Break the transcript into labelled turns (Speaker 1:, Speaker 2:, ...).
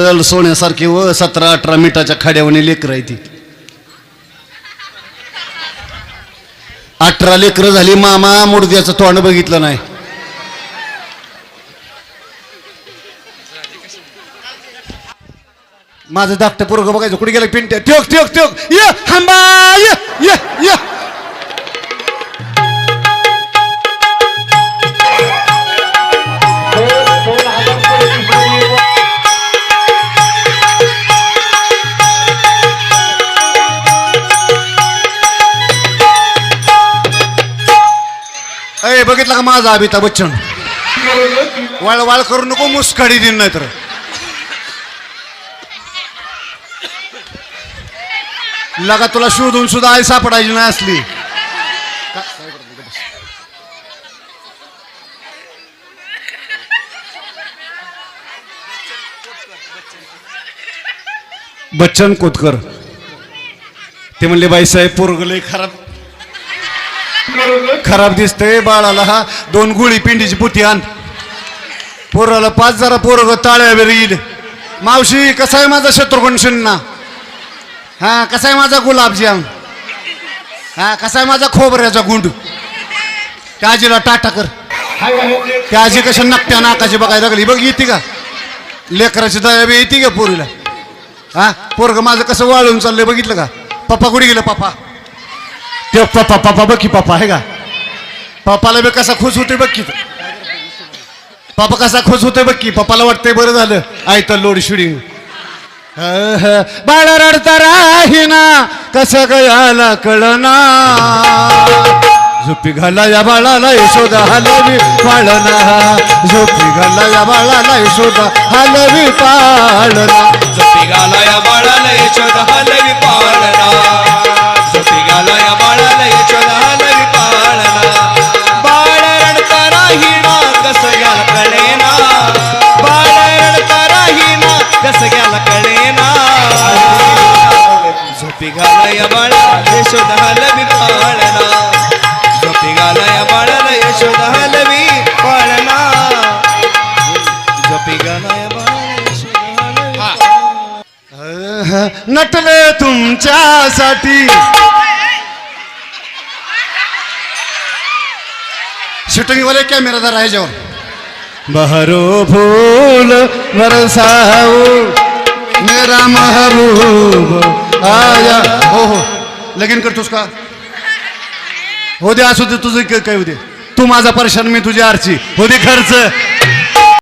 Speaker 1: तल सोन्यासारखी व सतरा अठरा मिठाच्या खाड्यावणी लेकर आहे ती. अठरा लेकरं झाली मामा मुडद्याचं तोंड बघितलं नाही. माझं धाकटं पोरग बघायचं. कुठे गेलं? पिंट्या. ठेक ठेक ठेक ये थांबा. ये ये ये. अय बघितलं का माझा अमिताभ बच्चन? वाळ वाळ करू नको मुसकाडी दिन नाही तर लगा तुला शोधून सुद्धा आई सापडायची नाही असली. बच्चन कोतकर. ते म्हणले बाईसाहेब पोरग लय खराब खराब दिसतंय बाळाला हा. दोन गुळी पिंडीची पुती आण. पोराला पाच जरा पोरग ताळ्यावर येईल मावशी कसा आहे माझा शत्रुघ्न सिन्हा हा कसा आहे माझा गुलाबजाम? हा कसा आहे माझा खोबऱ्याचा गुंड? त्या आजीला टाटा कर. त्या आजी कशा नकट्या नाकाची बघायला लागली. बघ येते का? लेकराची दयाबी येते का पोरीला? हा पोरग माझं कसं वाळून चाललंय बघितलं का? पप्पा कुठे गेलं पप्पा? ते पप्पा पप्पा बघ की पप्पा आहे का? पप्पाला बी कसा खुश होते बघ की पप्पा कसा खुश होते बघ की पप्पाला वाटतंय बरं झालं. आयतं लोड शिडिंग बाळ रडता राहीना कसं गयाला कळना. झोपी घाला या बाळाला यशोदा हलवी पाळना. झोपी घाला या बाळाला यशोदा हलवी पाळना.
Speaker 2: झोपी घाला या बाळा झोपी यशोद हलवी झोपी बाळाला यशोद हलवी झोपी
Speaker 1: नटले तुमच्यासाठी. शूटिंग वाले कॅमेरादार आहे जेवण बहरो फूल बरसाओ मेरा महबूब आया हो हो लगीन करतोस का हो दे असू दे तुझं काय- काय होते तू माझा परेशान मी तुझी आरची। हो दे खर्च।